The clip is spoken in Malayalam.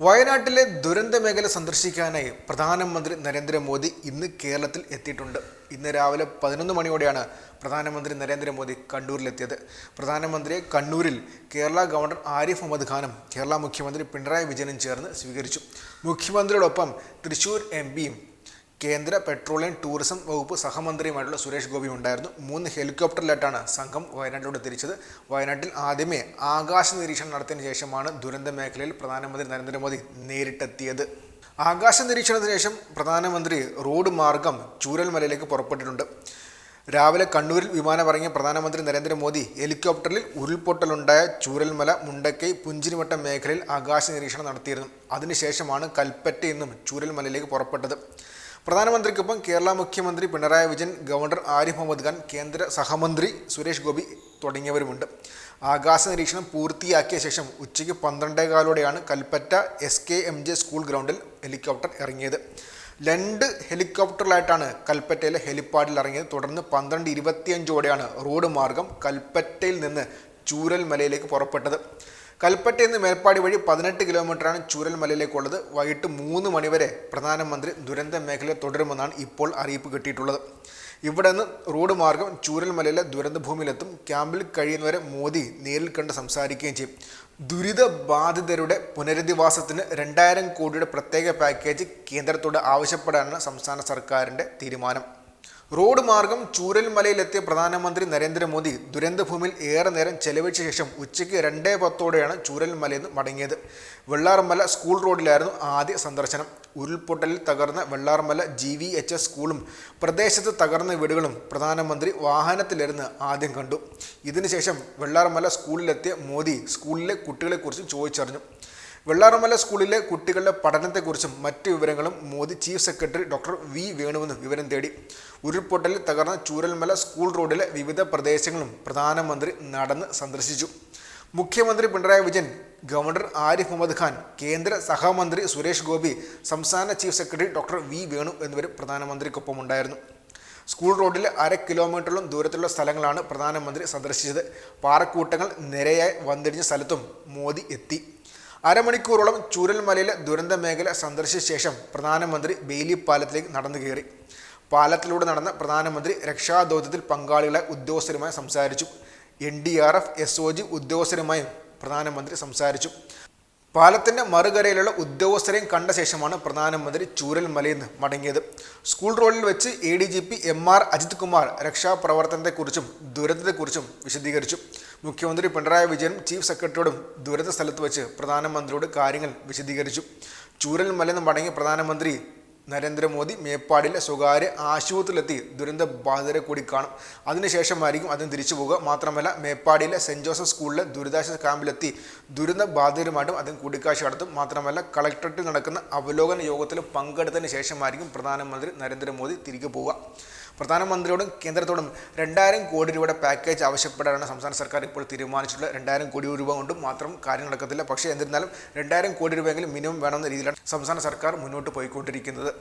വയനാട്ടിലെ ദുരന്ത മേഖല സന്ദർശിക്കാനായി പ്രധാനമന്ത്രി നരേന്ദ്രമോദി ഇന്ന് കേരളത്തിൽ എത്തിയിട്ടുണ്ട്. ഇന്ന് രാവിലെ പതിനൊന്ന് മണിയോടെയാണ് പ്രധാനമന്ത്രി നരേന്ദ്രമോദി കണ്ണൂരിലെത്തിയത്. പ്രധാനമന്ത്രിയെ കണ്ണൂരിൽ കേരള ഗവർണർ ആരിഫ് മുഹമ്മദ് ഖാനും കേരള മുഖ്യമന്ത്രി പിണറായി വിജയനും ചേർന്ന് സ്വീകരിച്ചു. മുഖ്യമന്ത്രിയോടൊപ്പം തൃശൂർ എം പിയും കേന്ദ്ര പെട്രോളിയം ടൂറിസം വകുപ്പ് സഹമന്ത്രിയുമായിട്ടുള്ള സുരേഷ് ഗോപി ഉണ്ടായിരുന്നു. മൂന്ന് ഹെലികോപ്റ്ററിലായിട്ടാണ് സംഘം വയനാട്ടിലൂടെ തിരിച്ചത്. വയനാട്ടിൽ ആദ്യമേ ആകാശ നിരീക്ഷണം നടത്തിയതിനു ശേഷമാണ് ദുരന്ത മേഖലയിൽ പ്രധാനമന്ത്രി നരേന്ദ്രമോദി നേരിട്ടെത്തിയത്. ആകാശ നിരീക്ഷണത്തിന് ശേഷം പ്രധാനമന്ത്രി റോഡ് മാർഗം ചൂരൽമലയിലേക്ക് പുറപ്പെട്ടിട്ടുണ്ട്. രാവിലെ കണ്ണൂരിൽ വിമാനം ഇറങ്ങിയ പ്രധാനമന്ത്രി നരേന്ദ്രമോദി ഹെലികോപ്റ്ററിൽ ഉരുൾപൊട്ടലുണ്ടായ ചൂരൽമല മുണ്ടക്കൈ പുഞ്ചിരിമട്ടം മേഖലയിൽ ആകാശ നിരീക്ഷണം നടത്തിയിരുന്നു. അതിനുശേഷമാണ് കൽപ്പറ്റയിൽ നിന്നും ചൂരൽമലയിലേക്ക് പുറപ്പെട്ടത്. പ്രധാനമന്ത്രിക്കൊപ്പം കേരള മുഖ്യമന്ത്രി പിണറായി വിജയൻ ഗവർണർ ആരിഫ് മുഹമ്മദ് ഖാൻ കേന്ദ്ര സഹമന്ത്രി സുരേഷ് ഗോപി തുടങ്ങിയവരുമുണ്ട്. ആകാശ നിരീക്ഷണം പൂർത്തിയാക്കിയ ശേഷം ഉച്ചയ്ക്ക് പന്ത്രണ്ടേകാലോടെയാണ് Kalpetta S K M J school ഗ്രൗണ്ടിൽ ഹെലികോപ്റ്റർ ഇറങ്ങിയത്. രണ്ട് ഹെലികോപ്റ്ററിലായിട്ടാണ് കൽപ്പറ്റയിലെ ഹെലിപ്പാഡിൽ ഇറങ്ങിയത്. തുടർന്ന് പന്ത്രണ്ട് ഇരുപത്തിയഞ്ചോടെയാണ് റോഡ് മാർഗം കൽപ്പറ്റയിൽ നിന്ന് ചൂരൽമലയിലേക്ക് പുറപ്പെട്ടത്. കൽപ്പറ്റയിൽ നിന്ന് മേൽപ്പാടി വഴി പതിനെട്ട് കിലോമീറ്ററാണ് ചൂരൽമലയിലേക്കുള്ളത്. വൈകിട്ട് മൂന്ന് മണിവരെ പ്രധാനമന്ത്രി ദുരന്ത മേഖല തുടരുമെന്നാണ് ഇപ്പോൾ അറിയിപ്പ് കിട്ടിയിട്ടുള്ളത്. ഇവിടെ നിന്ന് റോഡ് മാർഗം ചൂരൽമലയിലെ ദുരന്തഭൂമിയിലെത്തും. ക്യാമ്പിൽ കഴിയുന്നവരെ മോദി നേരിൽ കണ്ട് സംസാരിക്കുകയും ചെയ്യും. ദുരിത ബാധിതരുടെ പുനരധിവാസത്തിന് രണ്ടായിരം കോടിയുടെ പ്രത്യേക പാക്കേജ് കേന്ദ്രത്തോട് ആവശ്യപ്പെടാനാണ് സംസ്ഥാന സർക്കാരിന്റെ തീരുമാനം. റോഡ് മാർഗം ചൂരൽമലയിലെത്തിയ പ്രധാനമന്ത്രി നരേന്ദ്രമോദി ദുരന്തഭൂമിയിൽ ഏറെ നേരം ചെലവഴിച്ച ശേഷം ഉച്ചയ്ക്ക് രണ്ടേ പത്തോടെയാണ് ചൂരൽമലയിൽ നിന്ന് മടങ്ങിയത്. വെള്ളാർമല സ്കൂൾ റോഡിലായിരുന്നു ആദ്യ സന്ദർശനം. ഉരുൾപൊട്ടലിൽ തകർന്ന Vellarmala G V H S സ്കൂളും പ്രദേശത്ത് തകർന്ന വീടുകളും പ്രധാനമന്ത്രി വാഹനത്തിലിരുന്ന് ആദ്യം കണ്ടു. ഇതിനുശേഷം വെള്ളാർമല സ്കൂളിലെത്തിയ മോദി സ്കൂളിലെ കുട്ടികളെക്കുറിച്ച് ചോദിച്ചറിഞ്ഞു. വെള്ളാറമല സ്കൂളിലെ കുട്ടികളുടെ പഠനത്തെക്കുറിച്ചും മറ്റ് വിവരങ്ങളും Modi chief secretary doctor V വേണുവിന് വിവരം തേടി. ഉരുൾപൊട്ടലിൽ തകർന്ന ചൂരൽമല സ്കൂൾ റോഡിലെ വിവിധ പ്രദേശങ്ങളും പ്രധാനമന്ത്രി നടന്ന് സന്ദർശിച്ചു. മുഖ്യമന്ത്രി പിണറായി വിജയൻ ഗവർണർ ആരിഫ് മുഹമ്മദ് ഖാൻ കേന്ദ്ര സഹമന്ത്രി സുരേഷ് ഗോപി സംസ്ഥാന chief secretary doctor V Venu എന്നിവർ പ്രധാനമന്ത്രിക്കൊപ്പം ഉണ്ടായിരുന്നു സ്കൂൾ റോഡിൽ അര കിലോമീറ്ററോളം ദൂരത്തിലുള്ള സ്ഥലങ്ങളാണ് പ്രധാനമന്ത്രി സന്ദർശിച്ചത്. പാറക്കൂട്ടങ്ങൾ നിരയായി വന്നിടിഞ്ഞ സ്ഥലത്തും മോദി എത്തി. അരമണിക്കൂറോളം ചൂരൽമലയിലെ ദുരന്ത മേഖല സന്ദർശിച്ച ശേഷം പ്രധാനമന്ത്രി ബെയിലി പാലത്തിലേക്ക് നടന്നു കയറി. പാലത്തിലൂടെ നടന്ന പ്രധാനമന്ത്രി രക്ഷാദൗത്യത്തിൽ പങ്കാളികളെ ഉദ്യോഗസ്ഥരുമായി സംസാരിച്ചു. N D R F S O G ഉദ്യോഗസ്ഥരുമായും പ്രധാനമന്ത്രി സംസാരിച്ചു. പാലത്തിന്റെ മറുകരയിലുള്ള ഉദ്യോഗസ്ഥരെയും കണ്ട ശേഷമാണ് പ്രധാനമന്ത്രി ചൂരൽ മലയിൽ നിന്ന് മടങ്ങിയത്. സ്കൂൾ റോഡിൽ വെച്ച് A D G P M R Ajith Kumar രക്ഷാപ്രവർത്തനത്തെക്കുറിച്ചും ദുരന്തത്തെക്കുറിച്ചും വിശദീകരിച്ചു. മുഖ്യമന്ത്രി പിണറായി വിജയനും ചീഫ് സെക്രട്ടറിയോടും ദുരന്ത സ്ഥലത്ത് വെച്ച് പ്രധാനമന്ത്രിയോട് കാര്യങ്ങൾ വിശദീകരിച്ചു. ചൂരൽ മലയിൽ നിന്ന് മടങ്ങിയ പ്രധാനമന്ത്രി നരേന്ദ്രമോദി മേപ്പാടിലെ സ്വകാര്യ ആശുപത്രിയിലെത്തി. ദുരന്ത ബാധിതരെ കൂടി കാണും. അതിനുശേഷമായിരിക്കും അദ്ദേഹം തിരിച്ചു പോകുക മാത്രമല്ല മേപ്പാടിയിലെ സെന്റ് ജോസഫ് സ്കൂളിലെ ദുരിതാശ്വാസ ക്യാമ്പിലെത്തി. ദുരന്ത ബാധിതരുമായിട്ടും അദ്ദേഹം കൂടിക്കാഴ്ച നടത്തും. മാത്രമല്ല കളക്ടറേറ്റിൽ നടക്കുന്ന അവലോകന യോഗത്തിൽ പങ്കെടുത്തതിന് ശേഷമായിരിക്കും പ്രധാനമന്ത്രി നരേന്ദ്രമോദി തിരികെ പോവുക. പ്രധാനമന്ത്രിയോടും കേന്ദ്രത്തോടും രണ്ടായിരം കോടി രൂപയുടെ പാക്കേജ് ആവശ്യപ്പെടാനാണ് സംസ്ഥാന സർക്കാർ ഇപ്പോൾ തീരുമാനിച്ചിട്ടുള്ളത്. രണ്ടായിരം കോടി രൂപ കൊണ്ട് മാത്രം കാര്യം നടക്കത്തില്ല. പക്ഷേ എന്നിരുന്നാലും രണ്ടായിരം കോടി രൂപയെങ്കിലും മിനിമം വേണമെന്ന രീതിയിലാണ് സംസ്ഥാന സർക്കാർ മുന്നോട്ട് പോയിക്കൊണ്ടിരിക്കുന്നത്.